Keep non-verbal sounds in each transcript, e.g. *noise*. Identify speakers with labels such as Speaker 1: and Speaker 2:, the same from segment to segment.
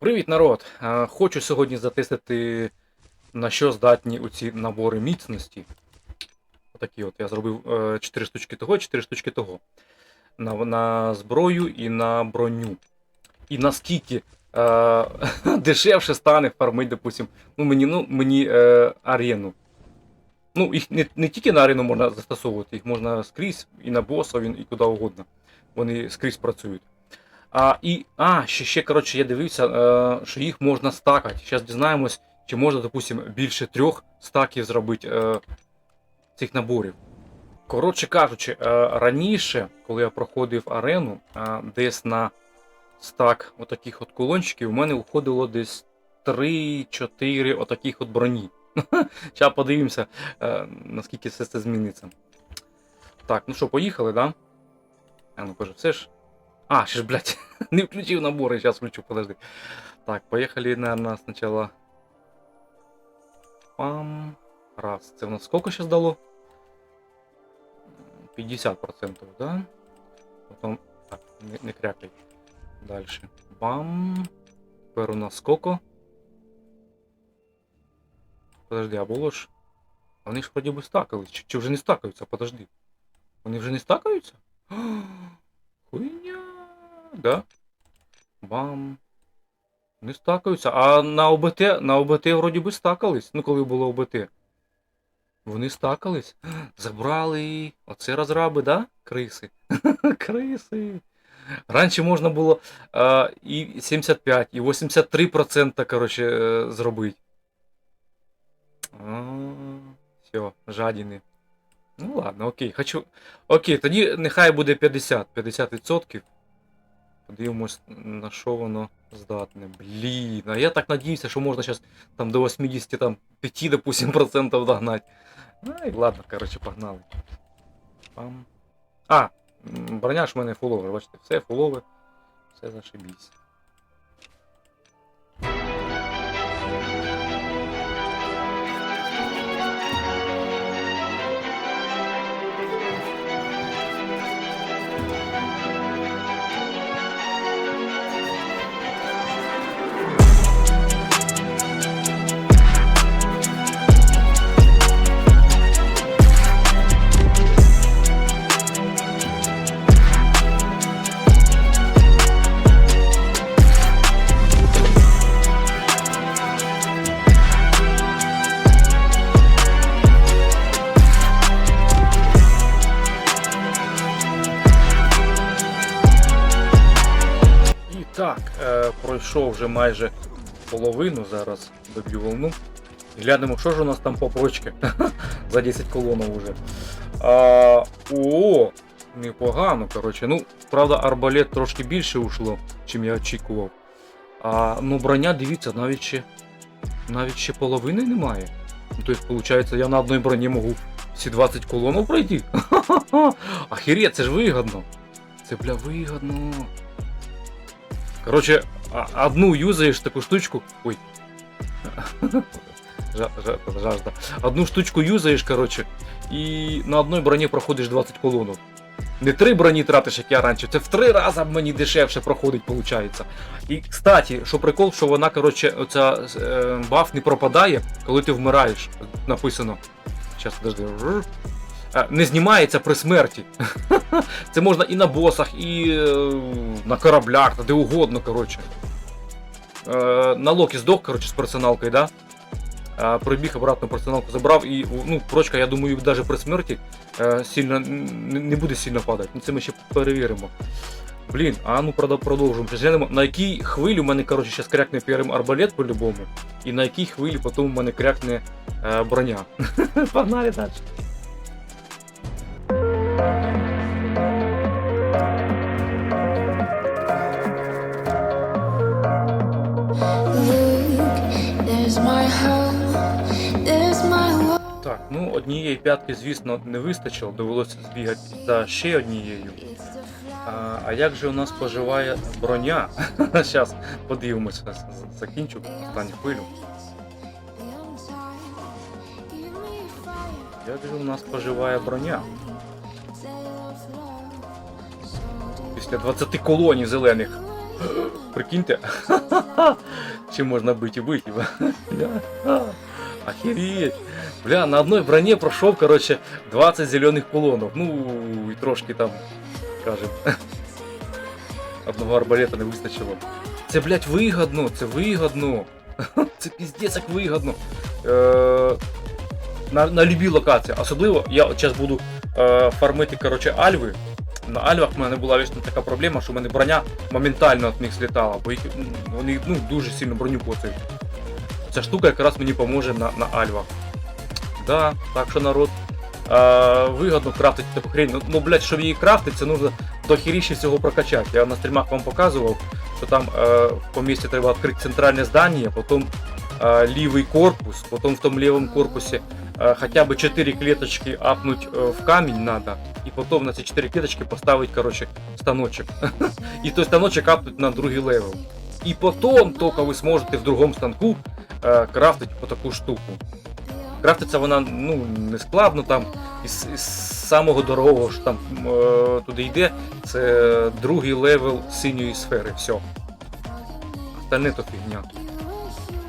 Speaker 1: Привіт, народ! Е, Хочу сьогодні затестити, на що здатні оці набори міцності. Отакі от. Я зробив 4 штучки того, 4 штучки того. На, на зброю і на броню. І наскільки е, *laughs* дешевше стане фармить, допустим, ну, мені, ну, мені е, арену. Ну, їх не, не тільки на арену можна застосовувати, їх можна скрізь і на боса, і куди угодно. Вони скрізь працюють. А, і, а, ще, ще, коротше, я дивився, е, що їх можна стакати. Зараз дізнаємось, чи можна, допустим, більше трьох стаків зробити е, цих наборів. Коротше кажучи, е, раніше, коли я проходив арену, е, десь на стак отаких от кулончиків, у мене виходило десь 3-4 отаких от броні. *laughs* Зараз подивимося, е, наскільки все це зміниться. Так, ну що, поїхали, да? А ну каже, все ж. А, ще *laughs* ж, блядь, не включив набори, сейчас включу, подожди. Так, поехали, наверное, сначала. Пам. Раз. Це у нас сколько сейчас дало? 50%, да? Потом. Так, не, не крякай. Дальше. Бам. Тепер у нас сколько? Подожди, а було ж. А Вони ж вроді би стакались. Чи, чи вже не стакаються? Подожди. Вони вже не стакаються? *gasps* Хуйня. Да? Бам. Не стакаються. А на ОБТ, на ОБТ вроді би стакались. Ну, коли було ОБТ. Вони стакались. Забрали. Оце розраби, да? Криси. *laughs* Криси. Раніше можна було а, і 75, і 83% коротше, е, зробити. Все, жадіни. Ну ладно, окей, хочу. Окей, тоді нехай буде 50. 50%. Подивимось, на що воно здатне. Блін, а я так надіюся, що можна зараз там до 80, там 5, допустим, процентів догнати. Ай, ладно, коротше, погнали. Пам. А, броня ж в мене фулове, бачите, все фулове, все зашибісь. Пройшов вже майже половину, зараз доб'ю волну. Глянемо, що ж у нас там по почки. *laughs* За 10 колонок вже. А, о, непогано, коротше. Ну, правда, арбалет трошки більше ушло, чим я очікував. А, ну, броня, дивіться, навіть ще, навіть ще половини немає. Ну, тобто, виходить, я на одній броні можу всі 20 колонок пройти. *laughs* Ахереть, це ж вигодно. Це бля вигодно. Короче, одну юзаешь таку штучку. Ой. Жа- жа- Жажда. Одну штучку юзаєш, короче, і на одній броні проходиш 20 колонок. Не три броні тратиш, як я раніше, це в три рази мені дешевше проходить, виходить. І, кстати, що прикол, що вона, короче, оця е, баф не пропадає, коли ти вмираєш. Написано. Зараз, подожди. Е, Не знімається при смерті. *laughs* Це можна і на босах, і е, на кораблях, де угодно, коротше. Е, на Локі здох, коротше, з персоналкою, да? Прибіг обратно персоналку забрав і ну, прочка, я думаю, навіть при смерті сильно, не буде сильно падати. Ну, це ми ще перевіримо. Блін, а ну продовжуємо. Щас глянемо, на якій хвилі у мене, коротше, зараз крякне першим арбалет по-любому, і на якій хвилі потім у мене крякне броня. *laughs* Погнали далі. Так, ну однієї п'ятки, звісно, не вистачило, довелося збігати за ще однією. А, а як же у нас поживає броня? *laughs* Зараз подивимося, закінчу останню хвилю. Як же у нас поживає броня? Після 20 колоній зелених. *gasps* Прикиньте. *laughs* Чим можна бити? Бля. Охереть. *laughs* Бля, на одной броне пройшов, короче, 20 зелених полонов. Ну, і трошки там, скажем, *laughs* одного арбалета не вистачило. Це, блядь, вигодно, це вигодно. *laughs* Це піздець як вигодно. Е, на, на любій локації. Особливо я зараз буду е, фармити короче, альви. На альвах в мене була вічно така проблема, що в мене броня моментально від них злітала, бо їх, вони ну, дуже сильно броню коцають. Ця штука якраз мені поможе на, на альвах. Да, так що народ. Е, вигодно крафтити таку хрень. Ну, ну, блядь, щоб її крафтити, це нужно до хіріші всього прокачати. Я на стрімах вам показував, що там е, по місті треба відкрити центральне здання, потім е, лівий корпус, потім в тому лівому корпусі е, хоча б 4 клеточки апнуть е, в камінь надо, і потім на ці 4 клеточки поставити, короче, станочок. *laughs* І той станочок апнуть на другий левел. І потім тільки ви зможете в другому станку е, крафтити таку штуку. Крафтиться вона ну, не складно там. Із, із самого дорогого що там е, туди йде, це другий левел синьої сфери. Все. Остальне то фігня.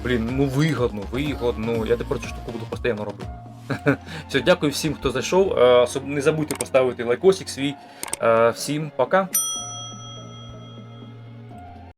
Speaker 1: Блін, ну вигодно, вигодно. Я тепер цю штуку буду постійно робити. *laughs* Все, дякую всім, хто зайшов. Е, Не забудьте поставити лайкосик свій. Е, Всім пока.